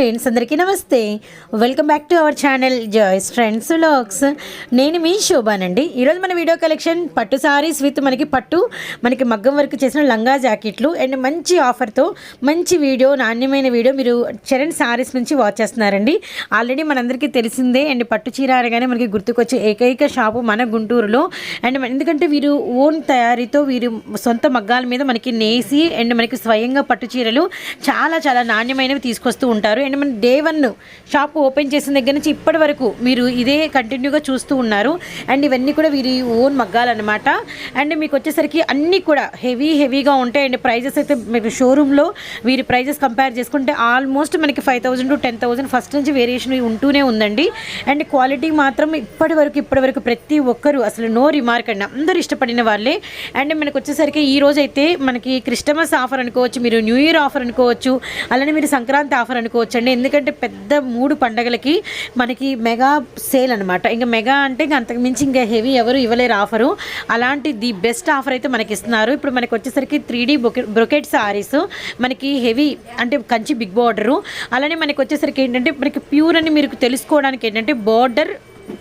Friends అందరికీ నమస్తే. Welcome back to our channel Joy's friends vlogs నేను మీ శోభానండి. ఈరోజు మన వీడియో కలెక్షన్ పట్టు సారీస్ విత్ మనకి పట్టు మనకి మగ్గం వర్క్ చేసిన లంగా జాకెట్లు అండ్ మంచి ఆఫర్తో మంచి వీడియో నాణ్యమైన వీడియో మీరు చరణ్ సారీస్ నుంచి వాచ్ చేస్తున్నారండి. ఆల్రెడీ మనందరికీ తెలిసిందే అండ్ పట్టు చీర అనగానే మనకి గుర్తుకొచ్చే ఏకైక షాపు మన గుంటూరులో. అండ్ ఎందుకంటే వీరు ఓన్ తయారీతో వీరు సొంత మగ్గాల మీద మనకి నేసి అండ్ మనకి స్వయంగా పట్టు చీరలు చాలా చాలా నాణ్యమైనవి తీసుకొస్తూ ఉంటారు. అండ్ మన డే వన్ షాప్ ఓపెన్ చేసిన దగ్గర నుంచి ఇప్పటి వరకు మీరు ఇదే కంటిన్యూగా చూస్తూ ఉన్నారు. అండ్ ఇవన్నీ కూడా వీరి ఓన్ మగ్గాలన్నమాట. అండ్ మీకు వచ్చేసరికి అన్నీ కూడా హెవీ హెవీగా ఉంటాయి. అండ్ ప్రైజెస్ అయితే మీకు షోరూంలో వీరి ప్రైజెస్ కంపేర్ చేసుకుంటే ఆల్మోస్ట్ మనకి five thousand to ten thousand first నుంచి వేరియేషన్ ఉంటూనే ఉందండి. అండ్ క్వాలిటీ మాత్రం ఇప్పటి వరకు ఇప్పటి వరకు ప్రతి ఒక్కరు అసలు నో రిమార్క్ అండి. అందరూ ఇష్టపడిన వాళ్ళే. అండ్ మనకు వచ్చేసరికి ఈ రోజు అయితే మనకి క్రిస్టమస్ ఆఫర్ అనుకోవచ్చు మీరు న్యూ ఇయర్ ఆఫర్ అనుకోవచ్చు అలానే మీరు సంక్రాంతి ఆఫర్ అనుకోవచ్చు అండి ఎందుకంటే పెద్ద మూడు పండగలకి మనకి మెగా సేల్ అనమాట ఇంకా మెగా అంటే ఇంకా అంతకు మించి ఇంకా హెవీ ఎవరు ఇవ్వలేరు ఆఫరు. అలాంటి ది బెస్ట్ ఆఫర్ అయితే మనకి ఇస్తున్నారు ఇప్పుడు మనకి వచ్చేసరికి త్రీ డీ బ్రొకెట్ సారీస్ మనకి హెవీ అంటే కంచి బిగ్ బార్డరు. అలానే మనకి వచ్చేసరికి ఏంటంటే మనకి ప్యూర్ అని మీరు తెలుసుకోవడానికి ఏంటంటే బార్డర్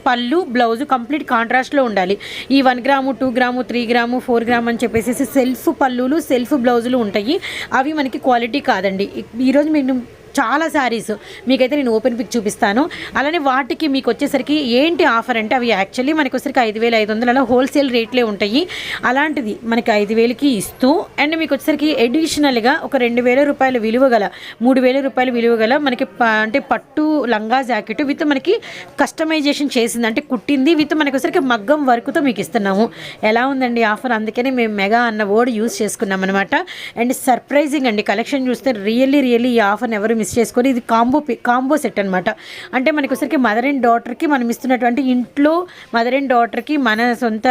పళ్ళు బ్లౌజ్ కంప్లీట్ కాంట్రాస్ట్లో ఉండాలి. ఈ one gram two gram three gram four gram అని చెప్పేసి సెల్ఫ్ పళ్ళులు సెల్ఫ్ బ్లౌజులు ఉంటాయి. అవి మనకి క్వాలిటీ కాదండి. ఈరోజు మేము చాలా శారీస్ మీకైతే నేను ఓపెన్ పిక్ చూపిస్తాను. అలానే వాటికి మీకు వచ్చేసరికి ఏంటి ఆఫర్ అంటే అవి యాక్చువల్లీ మనకు వచ్చేసరికి ఐదు వేల ఐదు వందల హోల్సేల్ రేట్లే ఉంటాయి. అలాంటిది మనకి ఐదు వేలకి ఇస్తూ అండ్ మీకు వచ్చేసరికి ఎడిషనల్గా ఒక రెండు వేల రూపాయల విలువ గల మూడు వేల రూపాయల విలువ గల మనకి ప- అంటే పట్టు లంగా జాకెట్ విత్ మనకి కస్టమైజేషన్ చేసింది. అంటే కుట్టింది విత్ మనకి వచ్చేసరికి మగ్గం వర్క్తో మీకు ఇస్తున్నాము. ఎలా ఉందండి ఆఫర్ అందుకనే మేము మెగా అన్న వర్డ్ యూస్ చేసుకున్నాం అనమాట అండ్ సర్ప్రైజింగ్ అండి కలెక్షన్ చూస్తే రియల్లీ రియల్లీ ఈ ఆఫర్ ఎవరు మిస్ చేసుకొని ఇది కాంబో కాంబో సెట్ అనమాట అంటే మనకి ఒకసారికి మదర్ అండ్ డాటర్కి మనం ఇస్తున్నటువంటి ఇంట్లో మదర్ అండ్ డాటర్కి మన సొంత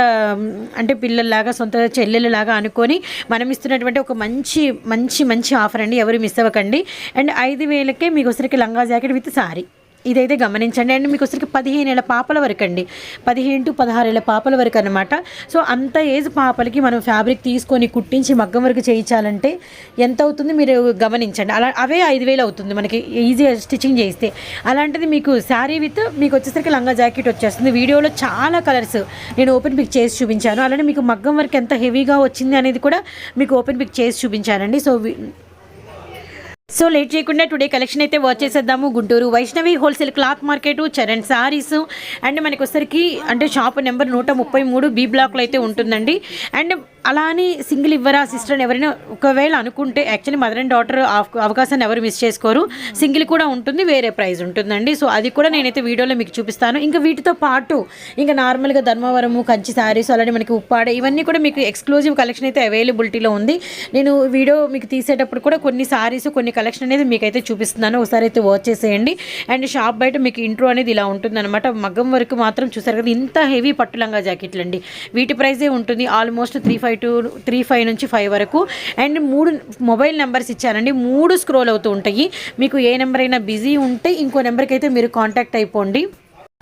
అంటే పిల్లల్లాగా సొంత చెల్లెలలాగా అనుకొని మనం ఇస్తున్నటువంటి ఒక మంచి మంచి మంచి ఆఫర్ అండి. ఎవరు మిస్ అవ్వకండి. అండ్ ఐదు వేలకే మీకు ఒకసారికి లంగా జాకెట్ విత్ సారీ ఇదైతే గమనించండి. అండ్ మీకు వచ్చరికి పదిహేను ఏళ్ళ పాపల వరకు అండి. పదిహేను టు పదహారు ఏళ్ళ పాపల వరకు అనమాట సో అంత ఏజ్ పాపలకి మనం ఫ్యాబ్రిక్ తీసుకొని కుట్టించి మగ్గం వరకు చేయించాలంటే ఎంత అవుతుంది మీరు గమనించండి. అలా అవే ఐదు వేలు అవుతుంది మనకి ఈజీగా స్టిచ్చింగ్ చేస్తే. అలాంటిది మీకు శారీ విత్ మీకు వచ్చేసరికి లంగా జాకెట్ వచ్చేస్తుంది. వీడియోలో చాలా కలర్స్ నేను ఓపెన్ పిక్ చేసి చూపించాను. అలానే మీకు మగ్గం వరకు ఎంత హెవీగా వచ్చింది అనేది కూడా మీకు ఓపెన్ పిక్ చేసి చూపించానండి. సో సో లేట్ చేయకుండా టుడే కలెక్షన్ అయితే వాచ్ చేసేద్దాము. Guntur Vaishnavi wholesale cloth market Charan saris. And మనకి వచ్చరికి అంటే షాప్ నెంబర్ నూట ముప్పై మూడు బి బ్లాక్లో అయితే ఉంటుందండి. అండ్ అలా అని సింగిల్ ఇవ్వరా సిస్టర్ అని ఎవరైనా ఒకవేళ అనుకుంటే యాక్చువల్లీ మదర్ అండ్ డాటర్ అవకాశాన్ని ఎవరు మిస్ చేసుకోరు. సింగిల్ కూడా ఉంటుంది వేరే ప్రైస్ ఉంటుందండి. సో అది కూడా నేనైతే వీడియోలో మీకు చూపిస్తాను. ఇంకా వీటితో పాటు ఇంకా నార్మల్గా ధర్మవరము కంచి శారీస్ అలాంటి మనకి ఉప్పాడ ఇవన్నీ కూడా మీకు ఎక్స్క్లూజివ్ కలెక్షన్ అయితే అవైలబిలిటీలో ఉంది. నేను వీడియో మీకు తీసేటప్పుడు కూడా కొన్ని సారీస్ కొన్ని కలెక్షన్ అనేది మీకు అయితే చూపిస్తున్నాను. ఒకసారి అయితే వాచ్ చేసేయండి. అండ్ షాప్ బయట మీకు ఇంట్రో అనేది ఇలా ఉంటుందన్నమాట. మగ్గం వరకు మాత్రం చూసారు కదా ఇంత హెవీ పట్టు లంగా జాకెట్లు అండి వీటి ప్రైజే ఉంటుంది almost three five five to three five నుంచి ఫైవ్ వరకు. అండ్ మూడు మొబైల్ నెంబర్స్ ఇచ్చానండి. మూడు స్క్రోల్ అవుతూ ఉంటాయి. మీకు ఏ నెంబర్ అయినా బిజీ ఉంటే ఇంకో నెంబర్కి అయితే మీరు కాంటాక్ట్ అయిపోండి.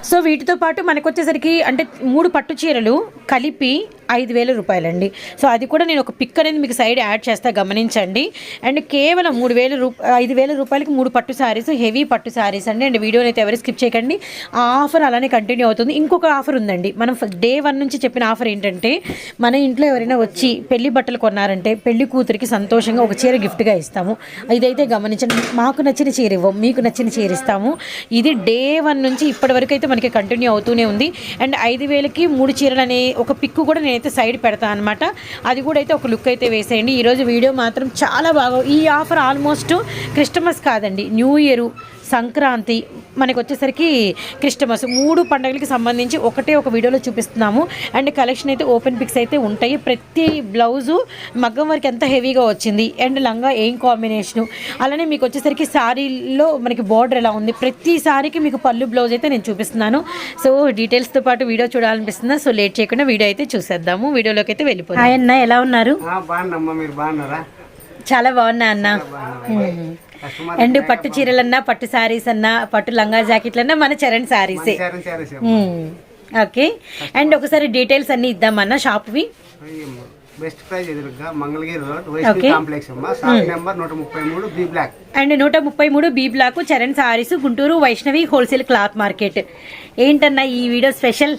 సో వీటితో పాటు మనకు వచ్చేసరికి అంటే మూడు పట్టు చీరలు కలిపి ఐదు వేల రూపాయలండి. సో అది కూడా నేను ఒక పిక్ అనేది మీకు సైడ్ యాడ్ చేస్తా గమనించండి. అండ్ కేవలం మూడు వేల రూప ఐదు వేల రూపాయలకి మూడు పట్టు శారీస్ హెవీ పట్టు శారీస్ అండి. అండ్ వీడియోని అయితే ఎవరు స్కిప్ చేయకండి. ఆ ఆఫర్ అలానే కంటిన్యూ అవుతుంది. ఇంకొక ఆఫర్ ఉందండి. మనం డే వన్ నుంచి చెప్పిన ఆఫర్ ఏంటంటే మన ఇంట్లో ఎవరైనా వచ్చి పెళ్ళి బట్టలు కొన్నారంటే పెళ్ళి కూతురికి సంతోషంగా ఒక చీర గిఫ్ట్గా ఇస్తాము. ఇదైతే గమనించండి. మాకు నచ్చిన చీర ఇవ్వం మీకు నచ్చిన చీర ఇస్తాము. ఇది డే వన్ నుంచి ఇప్పటి వరకు అయితే మనకి కంటిన్యూ అవుతూనే ఉంది. అండ్ ఐదు వేలకి మూడు చీరలు అనే ఒక పిక్ కూడా నేను నేనైతే సైడ్ పెడతాను అనమాట అది కూడా అయితే ఒక లుక్ అయితే వేసేయండి. ఈరోజు వీడియో మాత్రం చాలా బాగా ఈ ఆఫర్ ఆల్మోస్ట్ క్రిస్టమస్ కాదండి. న్యూ ఇయర్ సంక్రాంతి మనకి వచ్చేసరికి క్రిస్టమస్. మూడు పండుగలకి సంబంధించి ఒకటే ఒక వీడియోలో చూపిస్తున్నాము. అండ్ కలెక్షన్ అయితే ఓపెన్ పిక్స్ అయితే ఉంటాయి. ప్రతి బ్లౌజు మగ్గం వరకు ఎంత హెవీగా వచ్చింది. అండ్ లంగా ఏం కాంబినేషను. అలానే మీకు వచ్చేసరికి శారీలో మనకి బార్డర్ ఎలా ఉంది. ప్రతి సారీకి మీకు పళ్ళు బ్లౌజ్ అయితే నేను చూపిస్తున్నాను. సో డీటెయిల్స్తో పాటు వీడియో చూడాలనిపిస్తుందా? సో లేట్ చేయకుండా వీడియో అయితే చూసేద్దాము. వీడియోలోకి అయితే వెళ్ళిపోతాం అన్న ఎలా ఉన్నారు? చాలా బాగున్నా అన్న. అండ్ పట్టు చీరలన్నా పట్టు శారీస్ అన్నా పట్టు లంగా జాకెట్లన్నా మన చరణ్ శారీసే సరే సరే సరే మ్మ్. ఓకే అండ్ ఒకసారి డీటెయిల్స్ అన్ని ఇద్దామన్నా షాప్వి. బెస్ట్ ప్రైజ్ ఎదురుగా మంగళగిరి రోడ్ Okay. కాంప్లెక్స్ అమ్మా. షాప్ నెంబర్ నూట ముప్పై మూడు బి బ్లాక్ అండ్ నూట ముప్పై మూడు B block Charan saris Guntur Vaishnavi wholesale cloth market ఏంటన్నా ఈ వీడియో స్పెషల్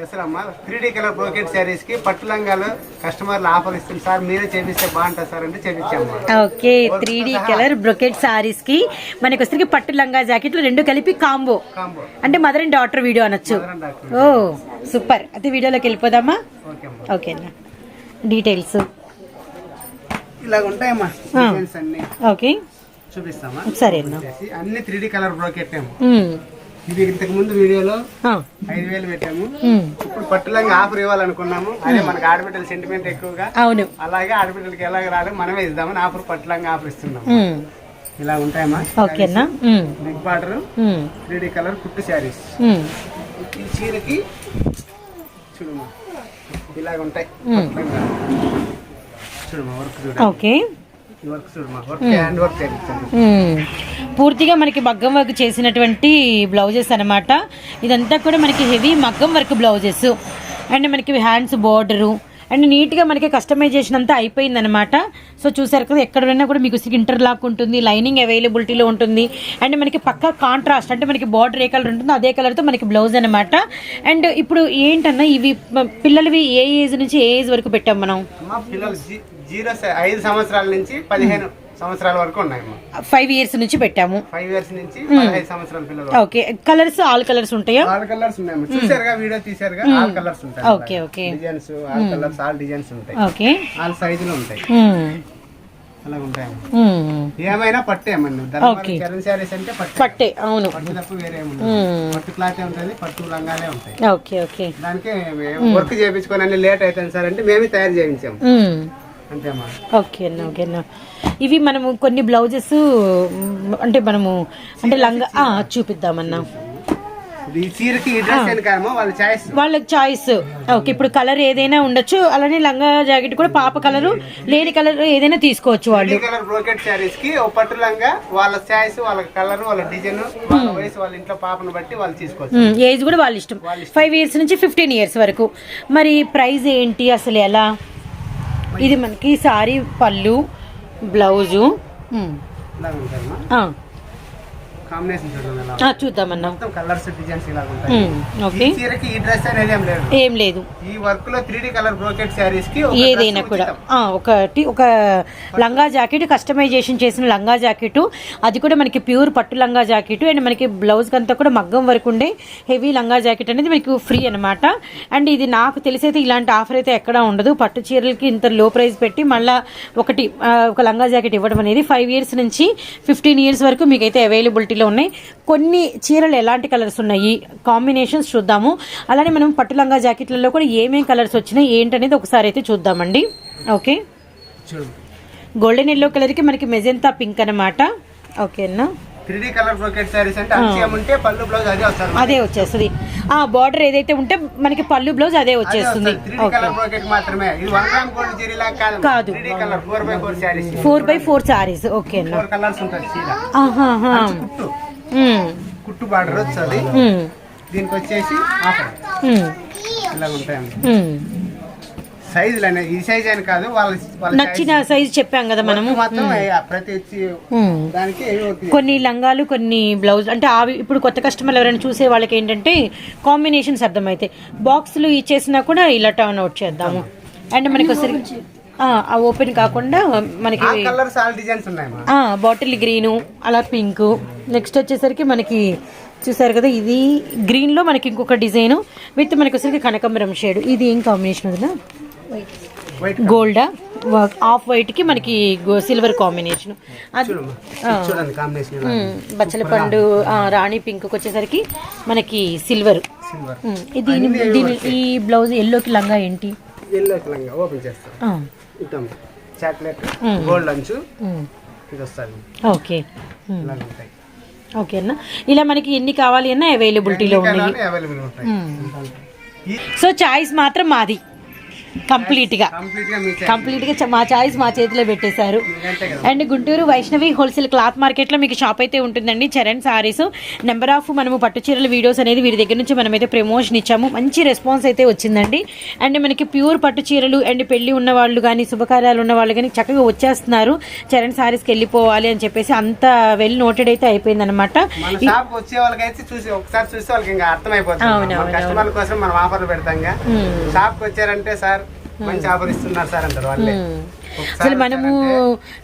అమ్మా త్రీ డీ కలర్ బ్రోకెట్ శారీస్కి పట్టు లంగాలు కస్టమర్లు ఆఫర్ ఇస్తుంది సార్. మీరే చేపిస్తే బాగుంటుంది సార్ అంటే చేపించాము okay three D colour brocade సారీస్కి మనకి వస్తే పట్టు లంగా జాకెట్లు రెండు కలిపి కాంబో. కాంబో. అంటే మదర్ అండ్ డాటర్ వీడియో అనొచ్చు. ఓ సూపర్. అయితే వీడియోలోకి వెళ్ళిపోదామా? ఓకే అమ్మా. ఓకేనా డీటెయిల్స్ ఇలాగ ఉంటాయమ్మా అన్ని. ఓకే. చూపిస్తామా? వచ్చేసి అన్ని. త్రీ డీ కలర్ బ్రోకెట్ ఏమో. ఇది ఇంతకు ముందు వీడియోలో. ఐదు వేలు పెట్టాము. ఇప్పుడు పట్టు లంగా ఆఫర్ ఇవ్వాలనుకున్నాము అదే మనకి ఆడబిడ్డల సెంటిమెంట్ ఎక్కువగా అవును అలాగే ఆడబిడ్డలకి ఎలాగ రాలేదు మనమే ఇద్దామని ఆఫర్ పట్టులంగా ఆఫర్ ఇస్తున్నాం ఉమ్. ఇలా ఉంటాయమ్మా ఓకేనా. Big border. త్రీ కలర్ కుట్టు శారీస్. ఈ చీరకి చూడమ్మా ఇలాగ ఉంటాయి మ్మ్. పట్టులంగా. చూడమ్మా వర్క్ చూడ ఓకే పూర్తిగా మనకి మగ్గం వర్క్ చేసినటువంటి బ్లౌజెస్ అన్నమాట. ఇదంతా కూడా మనకి హెవీ మగ్గం వర్క్ బ్లౌజెస్. అండ్ మనకి హ్యాండ్స్ బార్డరు. అండ్ నీట్గా మనకి కస్టమైజేషన్ అంతా అయిపోయిందనమాట సో చూసారు కదా ఎక్కడైనా కూడా మీకు ఇంటర్లాక్ ఉంటుంది లైనింగ్ అవైలబిలిటీలో ఉంటుంది. అండ్ మనకి పక్క కాంట్రాస్ట్ అంటే మనకి బార్డర్ ఏ కలర్ ఉంటుందో అదే కలర్తో మనకి బ్లౌజ్ అనమాట అండ్ ఇప్పుడు ఏంటన్నా ఇవి పిల్లలవి ఏ ఏజ్ నుంచి ఏ ఏజ్ వరకు పెట్టాం మనం? జీరో ఐదు సంవత్సరాల నుంచి పదిహేను సంవత్సరాల వరకు ఉన్నాయమ్మా ఫైవ్ ఇయర్స్ నుంచి పెట్టాము. ఫైవ్ ఇయర్స్ నుంచి పదహైదు సంవత్సరాల పిల్లలు. ఓకే కలర్స్ ఆల్ కలర్స్ ఉంటాయా? ఆల్ కలర్స్ ఉన్నాయమ్మా చూసారుగా వీడియో తీసారుగా ఆల్ కలర్స్ ఉంటాయి okay okay designs all colours all designs ఉంటాయి. ఓకే ఆల్ సైజులు ఉంటాయి. అలా మ్మ్. ఏమైనా పట్టే అమ్మా Okay. చరణ్ శారీస్ అంటే పట్టే. పట్టే అవును. పట్టు తప్ప వేరే. పట్టు క్లాత్ ఉంటుంది పట్టు లంగాలే ఉంటాయి. ఓకే ఓకే దానికి వర్క్ చేయించుకొని అన్ని లేట్ అవుతుంది సార్ అంటే మేమే తయారు చేయించాము ఓకే అన్న ఓకే అన్న. ఇవి మనము కొన్ని బ్లౌజెస్ అంటే మనము అంటే లంగా చూపిద్దామన్నా. ఇది ఈ చీరకి ఈ డ్రెస్ అని కాదమ్మా వాళ్ళ చాయిస్ ఓకే ఇప్పుడు కలర్ ఏదైనా ఉండొచ్చు. అలానే లంగా జాకెట్ కూడా పాప కలరు లేని కలర్ ఏదైనా తీసుకోవచ్చు వాళ్ళు. కలర్ బ్రోకెట్ శారీస్కి ఒక పట్టు లంగా వాళ్ళ చాయిస్ వాళ్ళ కలర్ వాళ్ళ డిజైన్ వాళ్ళ వయసు వాళ్ళ ఇంట్లో పాపను బట్టి వాళ్ళు తీసుకోవచ్చు. మ్మ్. ఏజ్ కూడా వాళ్ళ ఇష్టం. ఫైవ్ ఇయర్స్ నుంచి ఫిఫ్టీన్ ఇయర్స్ వరకు. మరి ప్రైస్ ఏంటి అసలు ఎలా? ఇది మనకి సారీ పళ్ళు బ్లౌజు మ్మ్. ఇలా ఉంటాయమ్మా ఆ, కాంబినేషన్ చూడండి చూద్దామన్నా. మొత్తం కలర్స్ డిజైన్స్ ఇలా ఉంటాయి. ఓకే ఈ చీరకి ఈ డ్రెస్ అనేది ఏం లేదు. ఏం లేదు. ఈ వర్క్లో కలర్ బ్రోకెట్కి ఏదైనా కూడా. ఒకటి ఒక లంగా జాకెట్ కస్టమైజేషన్ చేసిన లంగా జాకెట్. అది కూడా మనకి ప్యూర్ పట్టు లంగా జాకెట్. అండ్ మనకి బ్లౌజ్ అంతా కూడా మగ్గం వరకు ఉండే హెవీ లంగా జాకెట్ అనేది మనకి ఫ్రీ అనమాట అండ్ ఇది నాకు తెలిసైతే ఇలాంటి ఆఫర్ అయితే ఎక్కడా ఉండదు. పట్టు చీరలకి ఇంత లో ప్రైస్ పెట్టి మళ్ళీ ఒకటి ఒక లంగా జాకెట్ ఇవ్వడం అనేది ఫైవ్ ఇయర్స్ నుంచి ఫిఫ్టీన్ ఇయర్స్ వరకు మీకైతే అవైలబిలిటీలో ఉన్నాయి. కొన్ని చీరలు ఎలాంటి కలర్స్ ఉన్నాయి? కాంబినేషన్స్ చూద్దాము. అలానే మనం పట్టు లంగా జాకెట్లలో కూడా ఏమేం కలర్స్ వచ్చినాయి ఏంటనేది ఒకసారి అయితే చూద్దామండి. ఓకే గోల్డెన్ ఎల్లో కలర్కి మనకి మెజెంతా పింక్ అనమాట ఓకేనా త్రీ కలర్ బ్రోకెట్ శారీస్ అంటే అంత్యం ఉంటే పళ్ళు బ్లౌజ్ అదే వస్తారు అదే వచ్చేస్తుంది. ఆ బార్డర్ ఏదైతే ఉంటే మనకి పళ్ళు బ్లౌజ్ అదే వచ్చేస్తుంది. త్రీ కలర్ బ్రోకెట్ మాత్రమే. ఇది వన్ గ్రామ్ గోల్డ్ చీర ఇలా కాదు. కాదు. Three colour four by four by saris colours చీర. ఆహాహా. కుట్టు. బార్డర్ దీనికి వచ్చేసి ఆఫర్. ఉమ్, ఇలా ఉంటాయండి ఉమ్. సైజులు అనేది ఈ సైజ్ అని కాదు వాళ్ళ వాళ్ళ నచ్చిన సైజ్ చెప్పాం కదా మనము? మాత్రం ప్రతి. దానికి కొన్ని లంగాలు కొన్ని బ్లౌజ్ అంటే అవి ఇప్పుడు కొత్త కస్టమర్లు ఎవరైనా చూసే వాళ్ళకి ఏంటంటే కాంబినేషన్స్ అర్థమైతాయి బాక్సులు ఇచ్చేసినా కూడా ఇలా టర్న్ అవుట్ చేద్దాము. అండ్ మనకి ఒకసారి ఆ ఓపెన్ కాకుండా మనకి డిజైన్స్ బాటిల్ గ్రీను అలా పింక్ నెక్స్ట్ వచ్చేసరికి మనకి చూసారు కదా ఇది గ్రీన్లో మనకి ఇంకొక డిజైన్ విత్ మనకి వచ్చేసరికి కనకంబరం షేడ్ ఇది ఏం కాంబినేషన్ వైట్ గోల్డా ఆఫ్ వైట్కి మనకి సిల్వర్ కాంబినేషన్. అది బచ్చల పండు రాణి పింక్ వచ్చేసరికి మనకి సిల్వర్. దీని ఈ బ్లౌజ్ ఎల్లోకి లంగా ఏంటి? ఓపెన్ చేస్తాం చాక్లెట్. గోల్డ్ అంచు. ఉమ్, ఇది వస్తుంది. ఓకే. ఓకే అన్న. ఇలా మనకి ఎన్ని కావాలి అన్న అవైలబిలిటీలో ఉన్నాయి. సో చాయిస్ మాత్రం మాది. కంప్లీట్గా కంప్లీట్గా మీ చాయిస్ మా చేతిలో పెట్టేశారు. And Guntur Vaishnavi wholesale cloth మార్కెట్లో మీకు షాప్ అయితే ఉంటుందండి. చరణ్ సారీస్. నెంబర్ ఆఫ్ మనము పట్టు చీరల వీడియోస్ అనేది వీరి దగ్గర నుంచి మనమైతే ప్రమోషన్ ఇచ్చాము. మంచి రెస్పాన్స్ అయితే వచ్చిందండి. అండ్ మనకి ప్యూర్ పట్టు చీరలు అండ్ పెళ్ళి ఉన్న వాళ్ళు కానీ శుభకార్యాలు ఉన్న వాళ్ళు కానీ చక్కగా వచ్చేస్తున్నారు. చరణ్ సారీస్కి వెళ్ళిపోవాలి అని చెప్పేసి అంత వెల్ నోటెడ్ అయితే అయిపోయిందనమాట మన షాప్ వచ్చే వాళ్ళకైతే చూసి ఒకసారి చూస్తే వాళ్ళకి ఇంకా అర్థమైపోతుంది. అవును, మన అవును, కస్టమర్ల కోసం మనం ఆఫర్లు పెడతాం షాప్కి వచ్చారంటే సార్ మంచి ఆఫర్ ఇస్తున్నారు సార్ అంటారు వాళ్ళే. అసలు మనము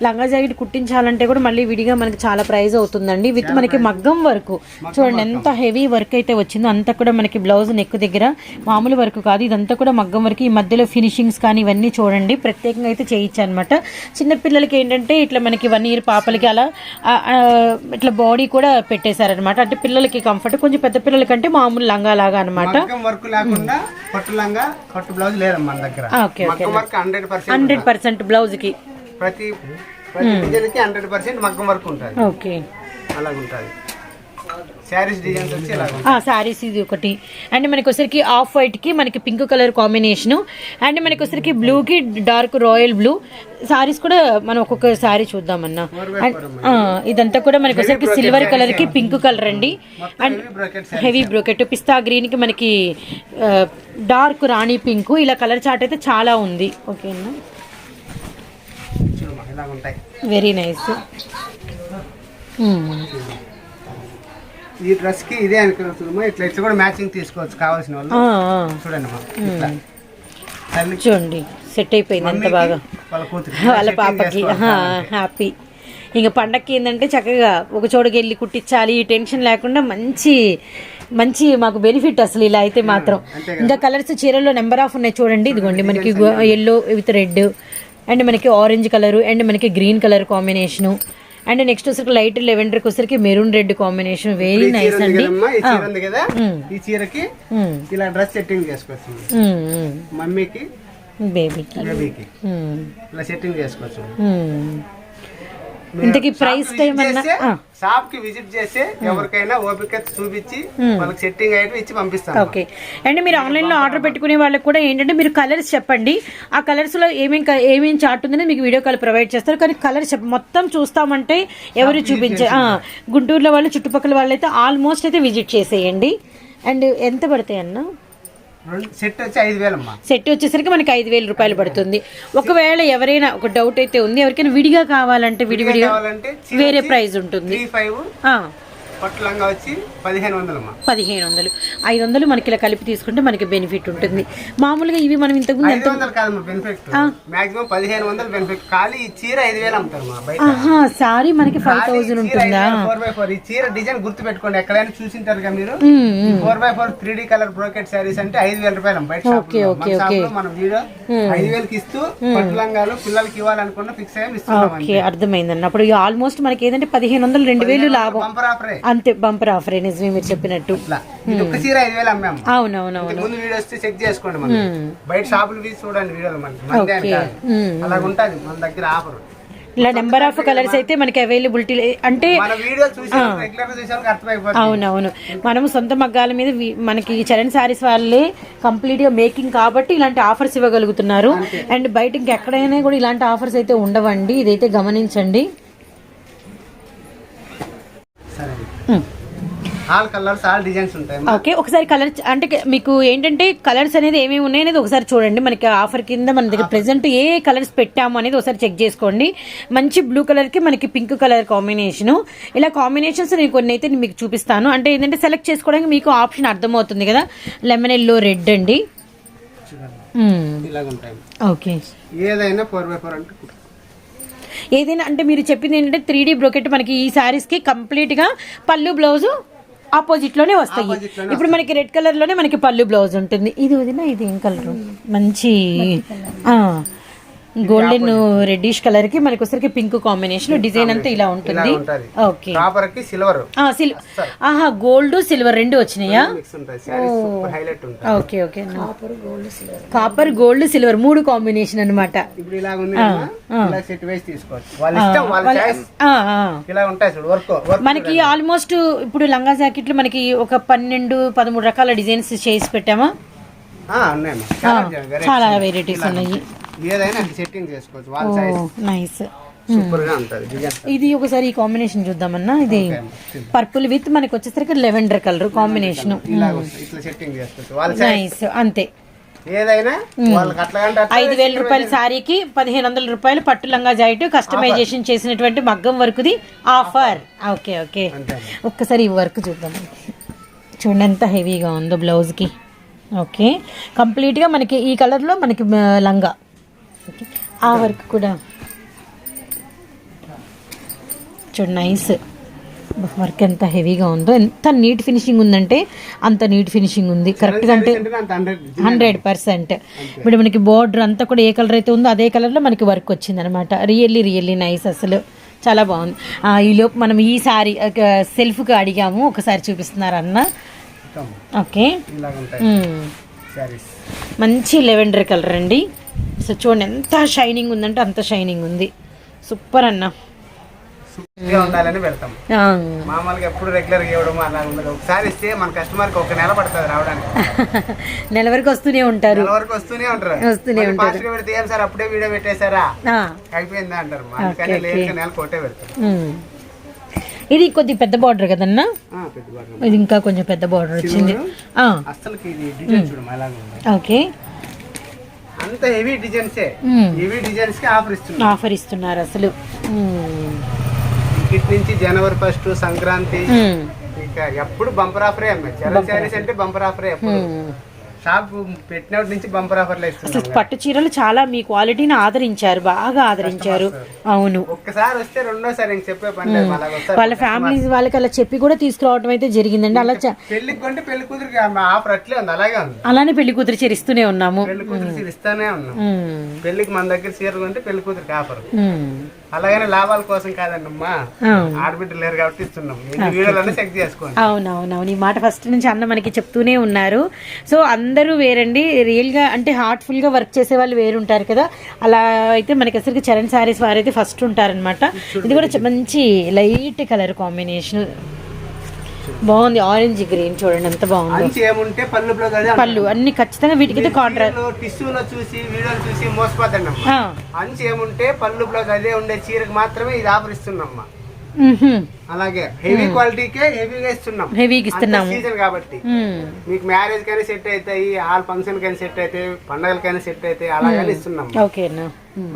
లంగా జాకెట్ కుట్టించాలంటే కూడా మళ్ళీ విడిగా మనకి చాలా ప్రైస్ అవుతుందండి. విత్ మనకి మగ్గం వరకు. చూడండి ఎంత హెవీ వర్క్ అయితే వచ్చిందో అంతా కూడా మనకి బ్లౌజ్ నెక్ దగ్గర. మామూలు వర్క్ కాదు ఇదంతా కూడా మగ్గం వరకు. ఈ మధ్యలో ఫినిషింగ్స్ కానీ ఇవన్నీ చూడండి. ప్రత్యేకంగా అయితే చేయించాను అనమాట చిన్నపిల్లలకి ఏంటంటే ఇట్లా మనకి వన్ ఇయర్ పాపలకి అలా ఇట్లా బాడీ కూడా పెట్టేశారనమాట. అంటే పిల్లలకి కంఫర్ట్ కొంచెం పెద్ద పిల్లలకంటే మామూలు లంగా లాగా అనమాట. వర్క్ లేకుండా పట్టు లంగా పట్టు బ్లౌజ్ లేదమ్మా దగ్గర. హండ్రెడ్ పర్సెంట్ బ్లౌజ్కి. ప్రతి ప్రతి కి హండ్రెడ్ పర్సెంట్ మగ్గం వర్క్ ఉంటుంది. ఓకే. అలాగ ఉంటుంది శారీస్ డిజైన్స్ వచ్చి ఇది ఒకటి. అండ్ మనకి వచ్చరికి ఆఫ్ వైట్కి మనకి పింక్ కలర్ కాంబినేషన్. అండ్ మనకి వచ్చరికి బ్లూ కి డార్క్ రాయల్ బ్లూ. సారీస్ కూడా మనం ఒక్కొక్క సారీ చూద్దామన్నా. ఇదంతా కూడా మనకి వచ్చరికి సిల్వర్ కలర్కి పింక్ కలర్ అండి అండ్ హెవీ బ్రోకెట్ పిస్తా గ్రీన్కి మనకి డార్క్ రాణి పింక్. ఇలా కలర్ చార్ట్ అయితే చాలా ఉంది. ఓకేనా? ఇలా ఉంటాయి వెరీ నైస్ ఈ డ్రెస్కి ఇదే అనుకుంటున్నాము ఇట్లా ఇట్లా కూడా మ్యాచింగ్ తీసుకోవచ్చు కావాల్సిన వాళ్ళు. చూడండి తల్లికి చూడండి సెట్ అయిపోయింది అంత బాగా. వాళ్ళ పాపకి. హ్యాపీ ఇంకా పండక్కి ఏంటంటే చక్కగా ఒక చోటుకి వెళ్ళి కుట్టించాలి ఈ టెన్షన్ లేకుండా మంచి మంచి మాకు బెనిఫిట్ అసలు ఇలా అయితే మాత్రం. ఇంకా కలర్స్ చీరల్లో నెంబర్ ఆఫ్ ఉన్నాయి చూడండి. ఇదిగోండి మనకి ఎల్లో విత్ రెడ్ అండ్ మనకి ఆరెంజ్ కలర్ అండ్ మనకి green colour combination and next వచ్చరికి లైట్ లెవెండర్కి వచ్చరికి maroon red combination very nice అండి. ఈ చీరకి. ఇలా డ్రెస్ సెట్టింగ్ చేసుకోవచ్చు. మ్మ్, మ్మ్. మమ్మీకి బేబీకి. ఇలా సెట్టింగ్ చేసుకోవచ్చు. ఇంతకీ ప్రైస్ టైం. షాప్కి విజిట్ చేసి ఎవరికైనా ఓపిక చూపించి వాళ్ళకి సెట్టింగ్ అయితే ఇచ్చి పంపిస్తాం ఓకే. అండ్ మీరు ఆన్లైన్లో ఆర్డర్ పెట్టుకునే వాళ్ళకి కూడా ఏంటంటే మీరు కలర్స్ చెప్పండి. ఆ కలర్స్లో ఏమేమి ఏమేమి చార్ట్ ఉందని మీకు వీడియో కాల్ ప్రొవైడ్ చేస్తారు. కానీ కలర్స్ చెప్ప మొత్తం చూస్తామంటే ఎవరు చూపించే గుంటూరులో వాళ్ళు చుట్టుపక్కల వాళ్ళు అయితే ఆల్మోస్ట్ అయితే విజిట్ చేసేయండి. అండ్ ఎంత పడతాయి అన్న? సెట్ వచ్చి ఐదు వేలమ్మా. సెట్ వచ్చేసరికి మనకి ఐదు వేల రూపాయలు పడుతుంది. ఒకవేళ ఎవరైనా ఒక డౌట్ అయితే ఉంది ఎవరికైనా విడిగా కావాలంటే విడివిడిగా కావాలంటే వేరే ప్రైస్ ఉంటుంది. ఫైవ్ వచ్చి పదిహేను వందలమ్మా పదిహేను వందలు. ఐదు వందలు మనకి ఇలా కలిపి తీసుకుంటే మనకి బెనిఫిట్ ఉంటుంది. మామూలుగా ఇవి మనం ఇంతకుముందు వందలు బెనిఫిట్ మాక్సిమం పదిహేను వందలు బెనిఫిట్ ఖాళీ ఈ చీర ఐదు వేలు అమ్ముతారు సారీ మనకి ఫైవ్ థౌజండ్ ఉంటుందా? ఫోర్ బై ఫోర్ ఈ చీర డిజైన్ గుర్తు పెట్టుకోండి ఎక్కడైనా చూసింటారు కదా మీరు four by four three D colour brocade saris అంటే ఐదు వేల రూపాయలు. బయట. మన వీడియో ఐదు వేలకి ఇస్తూ పట్టు లంగాలు పిల్లలకి ఇవ్వాలనుకున్న ఫిక్స్ అయ్యి ఇస్తున్నాం అర్థమైందండి అప్పుడు ఆల్మోస్ట్ మనకి ఏదంటే పదిహేను వందలు రెండు వేలు లాభం. అంతే బంపర్ ఆఫర్ నిజమే మీరు చెప్పినట్టు. చీర ఐదు వేలు అమ్మాము. అవునవునవును. ముందు చెక్ చేసుకోండి మనం బయట షాపులు తీసి చూడండి వీడియోలు మనకి ఉంటది మన దగ్గర ఆఫర్. ఇలా నెంబర్ ఆఫ్ కలర్స్ అయితే మనకి అవైలబిలిటీ అంటే మన అవునవును. మనము సొంత మగ్గాల మీద మనకి చరణ్ సారీస్ వాళ్ళే కంప్లీట్గా మేకింగ్ కాబట్టి ఇలాంటి ఆఫర్స్ ఇవ్వగలుగుతున్నారు. అండ్ బయట ఇంకెక్కడైనా కూడా ఇలాంటి ఆఫర్స్ అయితే ఉండవండి. ఇదైతే గమనించండి. ఆల్ కలర్స్ ఆల్ డిజైన్స్ ఉంటాయి ఓకే ఒకసారి కలర్ అంటే మీకు ఏంటంటే కలర్స్ అనేది ఏమేమి ఉన్నాయి అనేది ఒకసారి చూడండి. మనకి ఆఫర్ కింద మన దగ్గర ప్రెసెంట్ ఏ కలర్స్ పెట్టాము అనేది ఒకసారి చెక్ చేసుకోండి. మంచి బ్లూ కలర్కి మనకి పింక్ కలర్ కాంబినేషన్ ఇలా కాంబినేషన్స్ నేను కొన్ని అయితే మీకు చూపిస్తాను. అంటే ఏంటంటే సెలెక్ట్ చేసుకోవడానికి మీకు ఆప్షన్ అర్థమవుతుంది కదా. లెమన్ ఎల్లో రెడ్ అండి. ఓకే ఏదైనా ఫోర్ బై ఫోర్ అంటే ఏదైనా అంటే మీరు చెప్పింది ఏంటంటే త్రీ డీ బ్రోకెట్ మనకి ఈ సారీస్కి కంప్లీట్గా పళ్ళు బ్లౌజ్ ఆపోజిట్లోనే వస్తాయి. ఇప్పుడు మనకి రెడ్ కలర్లోనే మనకి పళ్ళు బ్లౌజ్ ఉంటుంది. ఇది వదిన ఇది ఏం కలర్ మంచి గోల్డెన్ రెడ్డిష్ కలర్కి మనకి వచ్చరికి పింక్ కాంబినేషన్ డిజైన్ అంతా ఇలా ఉంటుంది. ఓకే కాపర్కి సిల్వర్ సిల్ ఆహా గోల్డ్ సిల్వర్ రెండు వచ్చినాయా? మిక్స్ ఉంటాయి. శారీ సూపర్ హైలైట్ ఉంటాయి. Okay okay copper gold silver మూడు కాంబినేషన్ అన్నమాట. ఇప్పుడు ఇలా ఉంది కదా, ఇలా సెట్ వేసి తీసుకోవచ్చు. వాళ్ళ ఇష్టం వాళ్ళ చాయిస్ ఆ, ఆ. ఇలా ఉంటాయి చూడు వర్క్ వర్క్ మనకి ఆల్మోస్ట్ ఇప్పుడు లంగా జాకెట్లు మనకి ఒక పన్నెండు పదమూడు రకాల డిజైన్స్ చేసి పెట్టామా? చాలా. వెరైటీస్ ఉన్నాయి. ఏదైనా అట్లా సెట్టింగ్ చేసుకోవచ్చు. వాళ్ళ ఓ సైజ్ నైస్ సూపర్గా ఉంటది డిజైన్ ఇది ఒకసారి ఈ కాంబినేషన్ చూద్దామన్నా. ఇది పర్పుల్ విత్ మనకి వచ్చేసరికి లెవెండర్ కలర్ కాంబినేషన్ ఇలా వస్తుంది. ఇట్లా సెట్టింగ్ చేసుకోవచ్చు. వాళ్ళ సైజ్ నైస్ అంతే. ఏదైనా ఐదు వేల రూపాయల శారీకి పదిహేను వందల రూపాయలు పట్టు లంగా జాయిట్ కస్టమైజేషన్ చేసినటువంటి మగ్గం వర్క్ది ఆఫర్ ఓకే ఓకే. ఒక్కసారి ఈ వర్క్ చూద్దాం. చూడండి ఎంత హెవీగా ఉందో బ్లౌజ్కి ఓకే. కంప్లీట్గా మనకి ఈ కలర్లో మనకి లంగా. ఓకే. ఆ వర్క్ కూడా చూడండి నైస్ వర్క్ ఎంత హెవీగా ఉందో ఎంత నీట్ ఫినిషింగ్ ఉందంటే అంత నీట్ ఫినిషింగ్ ఉంది. కరెక్ట్గా అంటే హండ్రెడ్ పర్సెంట్ ఇప్పుడు మనకి బోర్డర్ అంతా కూడా ఏ కలర్ అయితే ఉందో అదే కలర్లో మనకి వర్క్ వచ్చింది అనమాట రియల్లీ రియల్లీ నైస్ అసలు. చాలా బాగుంది. ఆ, ఈ లోపు మనం ఈ సారీ సెల్ఫ్కి అడిగాము. ఒకసారి చూపిస్తున్నారు అన్న. ఓకే. శారీస్ మంచి లెవెండర్ కలర్ అండి. సో చూడండి ఎంత షైనింగ్ ఉందంటే అంత షైనింగ్ ఉంది. సూపర్ అన్న. ఉండాలని పెడతాం. మామూలుగా ఎప్పుడు రెగ్యులర్గా ఇవ్వడం అలా ఉండదు. ఒకసారి ఇస్తే మన కస్టమర్కి ఒక నెల పడుతుంది రావడానికి. నెల వరకు వస్తూనే ఉంటారు. నెల వరకు వస్తూనే ఉంటారు. వస్తూనే ఉంటారు. fast గా పెడితే ఏం సార్ అప్పుడే వీడియో పెట్టేశారా? ఆ, అయిపోయిందా అంటారు. అందుకని నెల కొట్టే పెడతారు. మ్మ్. ఇది కొద్ది పెద్ద బార్డర్ కదన్నా? ఇది ఇంకా కొంచెం పెద్ద బార్డర్ వచ్చింది. ఓకే. అంత హెవీ డిజైన్సే. హెవీ డిజైన్స్కి ఆఫర్ ఇస్తున్నాం ఆఫర్ ఇస్తున్నారు అసలు. ఇక్కడి నుంచి జనవరి ఫస్ట్ సంక్రాంతి. ఇక ఎప్పుడు బంపర్ ఆఫరే అమ్మాయి చరణ్ శారీస్ అంటే బంపర్ ఆఫరే ఎప్పుడు. షాప్ పెట్టినప్పటి నుంచి బంపర్ ఆఫర్లు అసలు పట్టు చీరలు చాలా మీ క్వాలిటీని ఆదరించారు బాగా ఆదరించారు. అవును. ఒక్కసారి వస్తే రెండోసారి ఇంక చెప్పే పని వాళ్ళ ఫ్యామిలీ వాళ్ళకి అలా చెప్పి కూడా తీసుకురావడం అయితే జరిగిందండి. అలా కొంటే పెళ్ళి కూతురికి ఆఫర్ అట్లే ఉంది అలాగే ఉంది. అలానే పెళ్ళి కూతురు చేరిస్తూనే ఉన్నాము. పెళ్ళి కూతురు చీర ఇస్తానే ఉన్నాం. మ్మ్. పెళ్ళికి మన దగ్గర చీర కొంటే పెళ్ళి కూతురికి ఆఫర్. అలాగనే లాభాల కోసం కాదండి అమ్మా. అవును. ఆడబిడ్డ లేరు కాబట్టి ఇస్తున్నాం. వీడియోలన్నీ చెక్ చేసుకోండి. అవునవునవును. ఈ మాట ఫస్ట్ నుంచి అన్న మనకి చెప్తూనే ఉన్నారు. సో అందరూ వేరండి. రియల్గా అంటే హార్ట్ఫుల్గా వర్క్ చేసే వాళ్ళు వేరు ఉంటారు కదా. అలా అయితే మనకి అసలు చరణ్ సారీస్ వారైతే ఫస్ట్ ఉంటారనమాట ఇది కూడా మంచి లైట్ కలర్ కాంబినేషన్ బాగుంది ఆరెంజ్ గ్రీన్ చూడండి ఎంత బాగుందో. ఏముంటే పళ్ళు పళ్ళు అన్ని ఖచ్చితంగా వీటికైతే కాంట్రాక్ట్ టిష్యూలో చూసి వీడియోలు చూసి మోసపోతండి అంచి ఏముంటే పళ్ళు బ్లౌజ్ అదే ఉండే చీరకు మాత్రమే ఇది ఆఫర్ ఇస్తున్నామ్మా అలాగే హెవీ క్వాలిటీకే హెవీగా ఇస్తున్నాం. హెవీకి ఇస్తున్నాము. సీజన్ కాబట్టి. మీకు మ్యారేజ్ కైనా సెట్ అవుతాయి ఆల్ ఫంక్షన్ కైనా సెట్ అవుతాయి పండగలకైనా సెట్ అవుతాయి అలాగని ఇస్తున్నాం ఓకేనా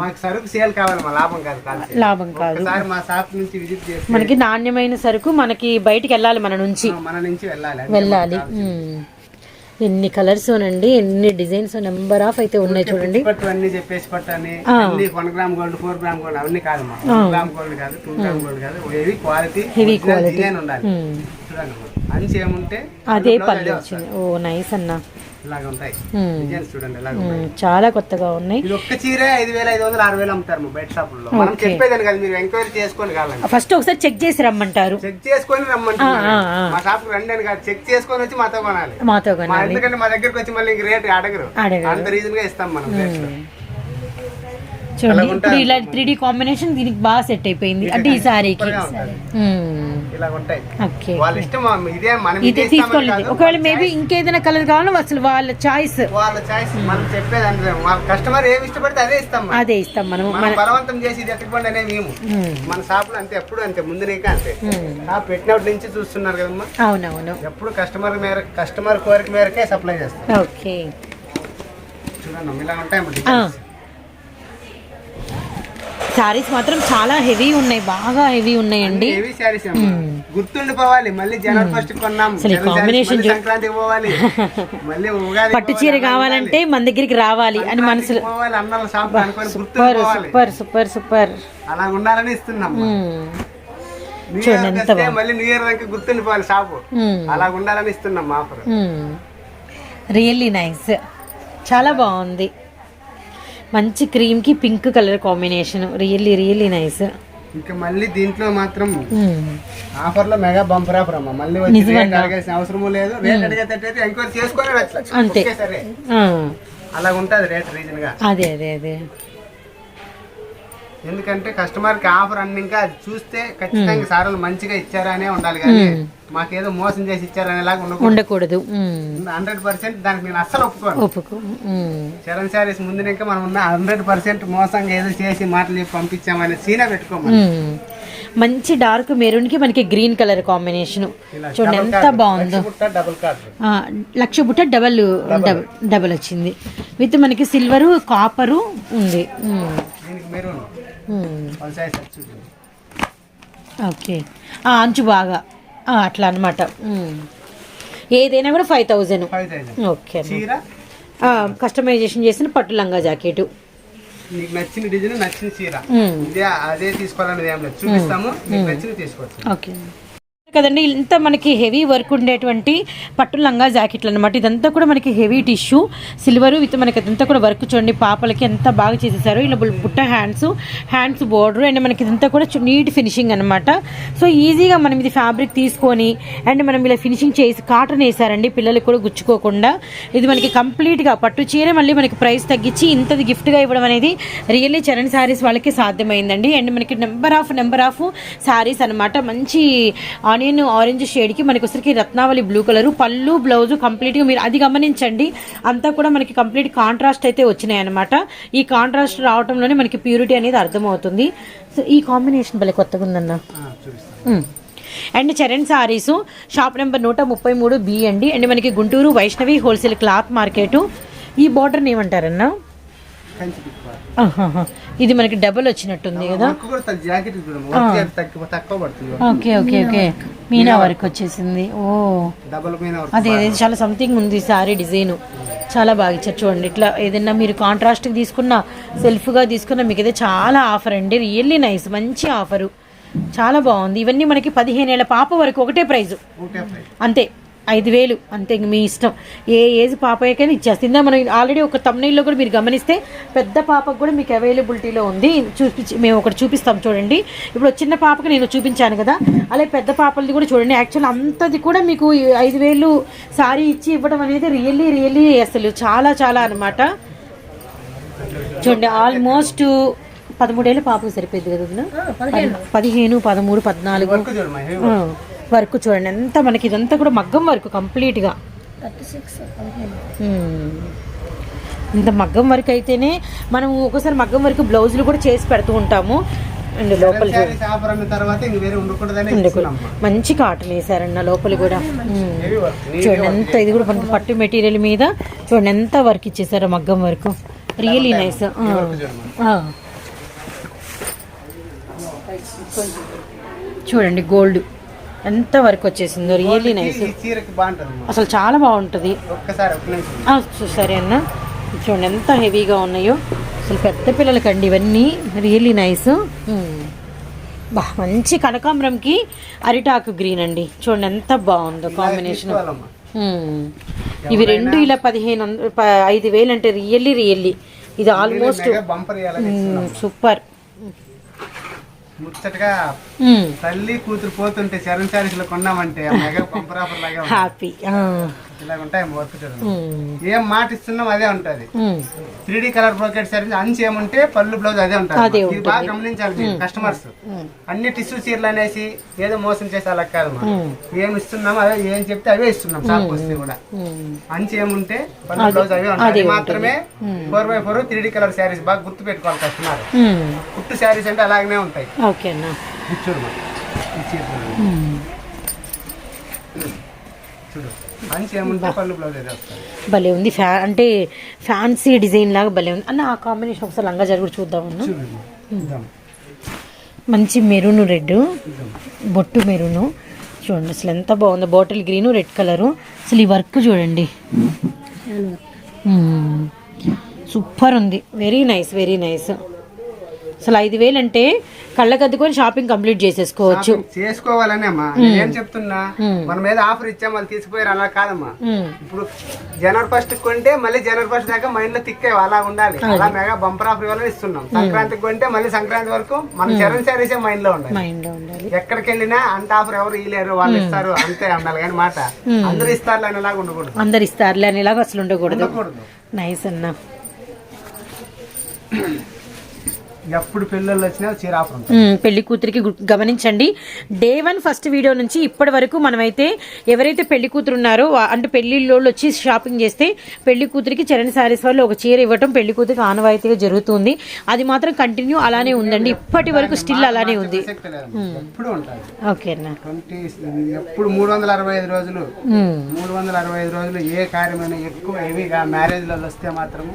మాకు సరుకు సేల్ కావాలి మా లాభం కాదు లాభం కాదు. మా షాప్ నుంచి విజిట్ చేసి మనకి నాణ్యమైన సరుకు మనకి బయటికి వెళ్ళాలి మన నుంచి. మన నుంచి వెళ్ళాలి. వెళ్ళాలి. ఎన్ని కలర్స్ అండి ఎన్ని డిజైన్స్ నెంబర్ ఆఫ్ అయితే ఉన్నాయి చూడండి. పట్టు అన్ని చెప్పేసి పట్టు అని అన్ని one gram gold four gram gold అవన్నీ కాదు మా వన్ గ్రామ్ గోల్డ్ కాదు టూ గ్రామ్ గోల్డ్ కాదు heavy quality Heavy quality. Design ఉండాలి. మ్మ్. చూడండి అంచి ఏముంటే అదే పళ్ళు అదే వచ్చింది. ఓ నైస్ అన్న. ఇలాగ ఉంటాయి. మ్మ్. డిజైన్స్ చూడండి ఇలాగ ఉంటాయి మ్మ్. చాలా కొత్తగా ఉన్నాయి. ఇది ఒక్క చీరే ఐదు వేల ఐదు వందలు ఆరు వేలు అమ్ముతారు బయట షాపుల్లో మనం చెప్పేదాన్ని కదా మీరు ఎంక్వైరీ చేసుకొని కావాలండి. ఫస్ట్ ఒకసారి చెక్ చేసి రమ్మంటారు. చెక్ చేసుకొని ఆ. మా షాప్ రండి అని కాదు చెక్ చేసుకొని వచ్చి మాతో కొనాలి. మాతో కొనాలి. ఎందుకంటే మా దగ్గరికి వచ్చి మళ్ళీ రేట్ అడగరు. అంత రీజన్గా ఇస్తాం మనం. చూడండి. ఇప్పుడు ఇలా త్రీ డి కాంబినేషన్ దీనికి బాగా సెట్ అయిపోయింది. అంటే ఈ సారీకి. ఓకే. వాళ్ళ ఇష్టం మా- ఇదే తీసుకోలేదు. ఒకవేళ మేబీ ఇంకేదైనా కలర్ కావాలో అసలు వాళ్ళ చాయిస్ వాళ్ళ చాయిస్ మనం చెప్పేది కస్టమర్ ఏమి ఇష్టపడితే అదే ఇస్తాం. అదే ఇస్తాం మనం. మనం బలవంతం చేసి ఇది ఎక్కడిపోండి అనే మేము. మ్మ్. మన షాప్లో అంతే ఎప్పుడు అంతే ముందు నీకే అంతే. షాప్ పెట్టినప్పటి నుంచి చూస్తున్నారు కదమ్మా. అవునవును. ఎప్పుడు కస్టమర్ మేర కస్టమర్ కోరిక మేరకే సప్లై చేస్తాం. ఓకే. చూడండి ఇలా ఉంటాయి సారీస్ మాత్రం చాలా హెవీ ఉన్నాయి బాగా హెవీ ఉన్నాయండి. హెవీ శారీస్ గుర్తుండిపోవాలి మళ్ళీ జనవరి ఫస్ట్ కొన్నాం. అసలు సంక్రాంతికి పోవాలి. మళ్ళీ ఉగాది పట్టు చీర కావాలంటే మన దగ్గరికి రావాలి అని మనసులో సూపర్ సూపర్ సూపర్ సూపర్. అలా ఉండాలని ఇస్తున్నాం. చూడండి ఎంత మళ్ళీ న్యూ ఇయర్ దాకా గుర్తుండిపోవాలి షాపు. అలా ఉండాలని ఇస్తున్నాం ఆఫర్. రియల్లీ నైస్ చాలా బాగుంది. మంచి క్రీమ్కి pink colour combination. Really really nice ఇంకా మళ్ళీ దీంట్లో మాత్రం ఆఫర్లో మెగా బంపర్ ఆఫర్ అమ్మ. మళ్ళీ వచ్చి రేట్ అడగాల్సిన అవసరం లేదు. రేట్ అడిగేటట్టయితే ఎంక్వైరీ చేసుకొని. అంతే. అలా ఉంటది రేట్ రీజన్గా అదే అదే అదే. ఎందుకంటే కస్టమర్కి ఆఫర్ అన్ని ఇంకా అది చూస్తే ఖచ్చితంగా సార్లు మంచిగా ఇచ్చారా అనే ఉండాలి కానీ మాకేదో మోసం చేసి ఇచ్చారనేలాగా ఉండకూడదు. హండ్రెడ్ పర్సెంట్ దానికి నేను అస్సలు ఒప్పుకోను. ఒప్పుకో. చరణ్ శారీస్ ముందు ఇంకా మనం ఉన్న హండ్రెడ్ పర్సెంట్ మోసంగా ఏదో చేసి మాటలు చెప్పి పంపించామనే సీనే పెట్టుకోమని. మంచి డార్క్ మెరూన్కి మనకి గ్రీన్ కలర్ కాంబినేషన్. చూడండి ఎంత బాగుందో. లక్ష బుట్ట డబుల్ డబల్ వచ్చింది. విత్ మనకి సిల్వరు కాపరు ఉంది. ఓకే. ఆ, అంచు బాగా. అట్లా అనమాట ఏదైనా కూడా ఫైవ్ థౌజండ్ ఓకే చీర? కస్టమైజేషన్ చేసిన పట్టు లంగా జాకెట్. నీకు నచ్చిన డిజైన్ నచ్చిన చీర. ఇదే అదే తీసుకోవాలనేది ఏం లేదు. చూపిస్తాము నీకు నచ్చింది తీసుకోవచ్చు. ఓకే. కదండి ఇంత మనకి హెవీ వర్క్ ఉండేటువంటి పట్టు లంగా జాకెట్లు అనమాట ఇదంతా కూడా మనకి హెవీ టిష్యూ సిల్వర్ విత్ మనకి ఇదంతా కూడా వర్క్ చూడండి పాపలకి ఎంత బాగా చేసేసారు. ఇలా బుట్ట హ్యాండ్స్ హ్యాండ్స్ బోర్డర్ అండ్ మనకి ఇదంతా కూడా నీట్ ఫినిషింగ్ అనమాట సో ఈజీగా మనం ఇది ఫ్యాబ్రిక్ తీసుకొని అండ్ మనం ఇలా ఫినిషింగ్ చేసి కాటన్ వేసారండి పిల్లలకు కూడా గుచ్చుకోకుండా. ఇది మనకి కంప్లీట్గా పట్టు చీర మళ్ళీ మనకి ప్రైస్ తగ్గించి ఇంతది గిఫ్ట్గా ఇవ్వడం అనేది రియల్లీ చరణ్ శారీస్ వాళ్ళకి సాధ్యమైందండి. అండ్ మనకి number of number of saris అనమాట మంచి ఆనియన్ ఆరెంజ్ షేడ్కి మనకి వచ్చరికి రత్నావళి బ్లూ కలర్ పళ్ళు బ్లౌజ్ కంప్లీట్గా మీరు అది గమనించండి. అంతా కూడా మనకి కంప్లీట్ కాంట్రాస్ట్ అయితే వచ్చినాయి అనమాట ఈ కాంట్రాస్ట్ రావడంలోనే మనకి ప్యూరిటీ అనేది అర్థమవుతుంది. సో ఈ కాంబినేషన్ భలే కొత్తగా ఉందన్న. And Charan saris shop number నూట ముప్పై మూడు బి అండి అండ్ మనకి Guntur Vaishnavi wholesale cloth market ఈ బార్డర్ని ఏమంటారన్నా. ఇది మనకి డబుల్ వచ్చినట్టుంది కదా? Okay okay okay. Meena work వచ్చేసింది. ఓ. డబల్ పైన వర్క్ అదే చాలా సంథింగ్ ఉంది సారీ డిజైన్. చాలా బాగా ఇచ్చారు చూడండి. ఇట్లా ఏదైనా మీరు కాంట్రాస్ట్కి తీసుకున్న సెల్ఫ్గా తీసుకున్న మీకు అయితే చాలా ఆఫర్ అండి. రియల్లీ నైస్ మంచి ఆఫరు చాలా బాగుంది. ఇవన్నీ మనకి పదిహేను ఏళ్ళ పాప వరకు ఒకటే ప్రైజు. ఒకటే ప్రైస్ అంతే. ఐదు వేలు. అంతే ఇంక మీ ఇష్టం. ఏ ఏజ్ పాపకైనా ఇచ్చేస్తుందా మనం ఆల్రెడీ ఒక తమ్నైల్లో కూడా మీరు గమనిస్తే పెద్ద పాపకు కూడా మీకు అవైలబిలిటీలో ఉంది. చూపించి మేము ఒకటి చూపిస్తాం చూడండి. ఇప్పుడు చిన్న పాపకి నేను చూపించాను కదా. అలాగే పెద్ద పాపలది కూడా చూడండి. యాక్చువల్ అంతది కూడా మీకు ఐదు వేలు సారీ ఇచ్చి ఇవ్వడం అనేది రియల్లీ రియల్లీ అసలు చాలా చాలా అనమాట చూడండి ఆల్మోస్ట్ పదమూడేళ్ళ పాపకు సరిపోయింది కదా? పదిహేను. పదమూడు పద్నాలుగు. వర్క్ చూడండి. ఎంత మనకి ఇదంతా కూడా మగ్గం వర్క్ కంప్లీట్గా. ఇంత మగ్గం వర్క్ అయితేనే మనం ఒకసారి మగ్గం వర్క్ బ్లౌజులు కూడా చేసి పెడుతూ ఉంటాము. అండ్ లోపల. మంచి కాటన్ వేసారన్న లోపల కూడా. చూడండి ఎంత ఇది కూడా మనకి పట్టు మెటీరియల్ మీద చూడండి ఎంత వర్క్ ఇచ్చేసారో మగ్గం వర్క్. రియలీ నైస్ చూడండి గోల్డ్ ఎంత వర్క్ వచ్చేసిందో రియల్లీ నైస్ అసలు చాలా బాగుంటుంది. సరే అన్న. చూడండి ఎంత హెవీగా ఉన్నాయో. అసలు పెద్ద పిల్లలకండి ఇవన్నీ. రియల్లీ నైస్ బా మంచి కనకాంబరంకి అరిటాకు గ్రీన్ అండి. చూడండి ఎంత బాగుందో కాంబినేషన్. ఇవి రెండు ఇలా పదిహేను ఐదు వేలు అంటే రియల్లీ రియల్లీ ఇది ఆల్మోస్ట్ సూపర్ ముచ్చటగా తల్లి కూతురు పోతుంటే చరణ్ శారీస్లో కొన్నామంటే. హ్యాపీ ఇలా ఉంటాయి వర్క్ చూడండి ఏం మాట ఇస్తున్నాం అదే ఉంటది. Three D colour brocade service అంచు ఏముంటే పళ్ళు బ్లౌజ్ అదే ఉంటుంది ఇది బాగా గమనించాలి మీరు కస్టమర్స్ అన్ని టిష్యూ చీరలు అనేసి ఏదో మోసం చేసే అలా కాదు ఏం ఇస్తున్నాం అదే ఏం చెప్తే అవే ఇస్తున్నాం షాప్ వస్తే కూడా. అంచు ఏముంటే పళ్ళు బ్లౌజ్ అవే ఉంటాయి. మాత్రమే four by four three D colour saris బాగా గుర్తు పెట్టుకోవాలి కస్టమర్ కుట్టు శారీస్ అంటే అలాగనే ఉంటాయి. చూడు. ఈ చీర చూడు. చూడు అంచు ఏముంటే పళ్ళు బ్లౌజ్ అదే వస్తుంది భలే ఉంది. ఫ్యా అంటే ఫ్యాన్సీ డిజైన్ లాగా భలే ఉంది. అన్న ఆ కాంబినేషన్ ఒకసారి లంగా జరుగుడు చూద్దాం అన్న. మంచి మెరూన్ రెడ్ బొట్టు మెరూను. చూడండి అసలు ఎంత బాగుందో. Bottle green red colour. అసలు ఈ వర్క్ చూడండి. సూపర్ ఉంది. Very nice very nice. అసలు ఐదు వేలు అంటే కళ్ళకద్దుకొని షాపింగ్ కంప్లీట్ చేసేసుకోవచ్చు. చేసుకోవాలనే అమ్మా. నేను చెప్తున్నా? మనం ఏదో ఆఫర్ ఇచ్చాం వాళ్ళు తీసుకుపోయారు అలా కాదమ్మా. మ్మ్. ఇప్పుడు జనవరి ఫస్ట్ కొంటే మళ్ళీ జనవరి ఫస్ట్ దాకా మైండ్లో తిక్కే అలా ఉండాలి. అలా మెగా బంపర్ ఆఫర్ ఇవ్వాలని ఇస్తున్నాం. సంక్రాంతికి కొంటే మళ్ళీ సంక్రాంతి వరకు మన చరణ్ శారీసే మైండ్లో ఉండాలి. ఎక్కడికి వెళ్ళినా అంత ఆఫర్ ఎవరు ఇయ్యలేరు వాళ్ళు ఇస్తారు అంతే ఉండాలి. కానీ మాట అందరూ ఇస్తారు అనేలాగా ఉండకూడదు. అందరు ఇస్తారులే అనేలాగా అసలు ఉండకూడదు. నైస్ అన్న. ఎప్పుడు వచ్చినా చీర ఆఫర్. పెళ్ళి కూతురికి గమనించండి. డే వన్ ఫస్ట్ వీడియో నుంచి ఇప్పటి వరకు మనమైతే ఎవరైతే పెళ్ళి కూతురు ఉన్నారో అంటే పెళ్ళిళ్ళు వచ్చి షాపింగ్ చేస్తే పెళ్ళి కూతురికి చరణ్ సారీస్ వాళ్ళు ఒక చీర ఇవ్వటం పెళ్ళి కూతురికి ఆనవాయితీగా జరుగుతుంది. అది మాత్రం కంటిన్యూ అలానే ఉందండి. ఇప్పటి వరకు స్టిల్ అలానే ఉంది. ఎప్పుడు మూడు వందల అరవై ఐదు రోజులు. మూడు వందల అరవై ఐదు రోజులు ఏ కార్యమైనా ఎక్కువ హెవీగా మ్యారేజ్లలో వస్తే మాత్రం.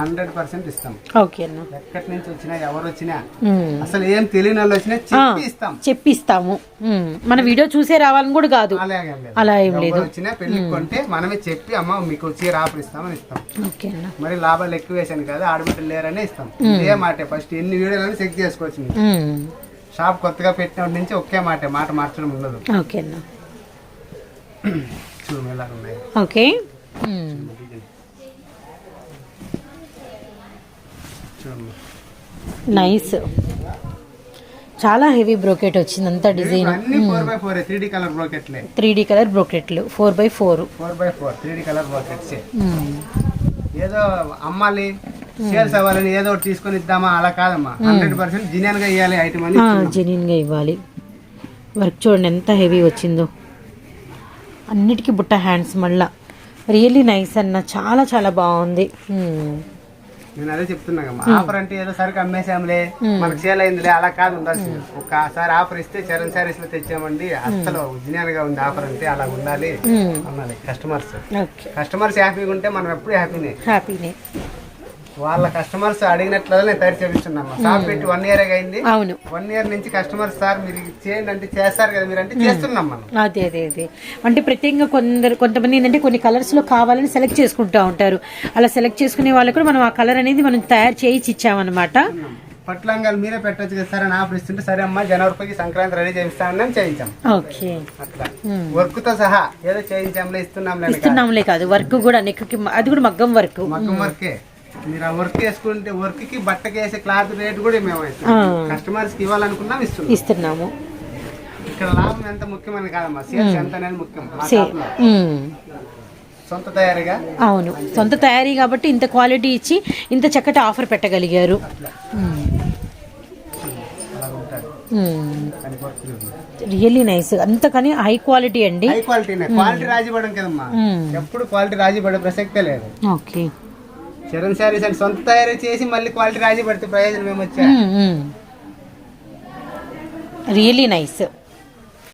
హండ్రెడ్ పర్సెంట్ ఇస్తాం. ఎక్కడి నుంచి వచ్చినా ఎవరు వచ్చినా మ్మ్. అసలు ఏం తెలియని వాళ్ళు వచ్చినా చెప్పి ఇస్తాం చెప్పిస్తాము. మన వీడియో చూసే రావాలని కూడా కాదు. అలా ఏం లేదు. ఎవరు వచ్చినా కొంటే మనమే చెప్పి అమ్మ మీకు చీర ఆఫర్ ఇస్తామని ఇస్తాం. ఓకే అన్న. మరి లాభాలు ఎక్కువ వేసాను కదా ఆడబిడ్డలు లేరనే ఇస్తాం. ఇదే మాట ఫస్ట్. ఎన్ని వీడియోలను చెక్ చేసుకోవచ్చు. షాప్ కొత్తగా పెట్టినప్పటి నుంచి ఒకే మాట మాట మార్చడం ఉండదు. ఓకే. చూడమ్మా నైస్. చాలా హెవీ బ్రోకెట్ వచ్చింది అంతా design. Three D colour బ్రోకెట్లే. Four by four. Four by four three D colour brocades. ఏదో అమ్మాలి సేల్స్ అవ్వాలని ఏదో ఒకటి తీసుకొని ఇద్దామా? అలా కాదమ్మా. హండ్రెడ్ పర్సెంట్ జినియన్గా ఇవ్వాలి ఐటమ్ అని జెన్యున్గా ఇవ్వాలి. వర్క్ చూడండి ఎంత హెవీ వచ్చిందో. అన్నిటికీ బుట్ట హ్యాండ్స్ మళ్ళా. రియల్లీ నైస్ అన్న చాలా చాలా బాగుంది. నేను అదే చెప్తున్నా ఆఫర్ అంటే ఏదో సరికి అమ్మేసాంలే మనకు సేల్ అయిందిలే అలా కాదు ఉండాల్సింది. ఒకసారి ఆఫర్ ఇస్తే చరణ్ సారీస్లో తెచ్చామండి. అసలు జినియన్గా ఉంది ఆఫర్ అంటే అలా ఉండాలి. అనాలి కస్టమర్స్ కస్టమర్స్ హ్యాపీగా ఉంటే మనం ఎప్పుడు హ్యాపీనే. హ్యాపీనే. వాళ్ళ కస్టమర్స్ అడిగినట్లు నేను తయారు చేపిస్తున్నాను షాప్ పెట్టి వన్ ఇయర్ అయింది అవును. వన్ ఇయర్ నుంచి కస్టమర్ సార్ మీరు చేయండి అంటే చేస్తారు కదా మీరు అంటే చేస్తున్నాం మనం. అదే అదే అదే. అంటే ప్రత్యేకంగా కొందరు కొంతమంది ఏంటంటే కొన్ని కలర్స్లో కావాలని సెలెక్ట్ చేసుకుంటూ ఉంటారు. అలా సెలెక్ట్ చేసుకునే వాళ్ళకు కూడా మనం ఆ కలర్ అనేది మనం తయారు చేయించి ఇచ్చామన్నమాట. పట్లంగాలు మీరే పెట్టొచ్చు కదా సార్ అని ఆఫర్ ఇస్తుంటే సరే అమ్మా జనవరికి సంక్రాంతి రెడీ చేయిస్తామని చేయించాం. ఓకే. అట్లా. వర్క్తో సహా ఏదో చేయించాంలే ఇస్తున్నాంలే. ఇస్తున్నాంలే కాదు. వర్క్ కూడా నెక్కి అది కూడా మగ్గం వర్క్. మగ్గం వర్కే. మీరు ఆ వర్క్ వేసుకుంటే వర్క్కి బట్టకి వేసే క్లాత్ రేట్ కూడా మేము కస్టమర్స్కి ఇవ్వాలనుకున్నాం ఇస్తున్నాం. ఇస్తున్నాము. ఇక్కడ లాభం ఎంత ముఖ్యమని కాదమ్మా సేల్స్ ఎంత అనేది ముఖ్యం మా. సొంత తయారీగా? అవును సొంత తయారీ కాబట్టి ఇంత క్వాలిటీ ఇచ్చి ఇంత చక్కటి ఆఫర్ పెట్టగలిగారు. అలా వర్క్ రియల్లీ నైస్ అంతకని హై క్వాలిటీ అండి. హై క్వాలిటీ క్వాలిటీ రాజీ పడడం కదమ్మా. మ్మ్. ఎప్పుడు క్వాలిటీ రాజీ పడే ప్రసక్తే లేదు. ఓకే. చరణ్ శారీస్ అండ్ సొంత తయారీ చేసి మళ్ళీ క్వాలిటీ రాజీ పడితే ప్రయోజనం ఏమొచ్చా? Really nice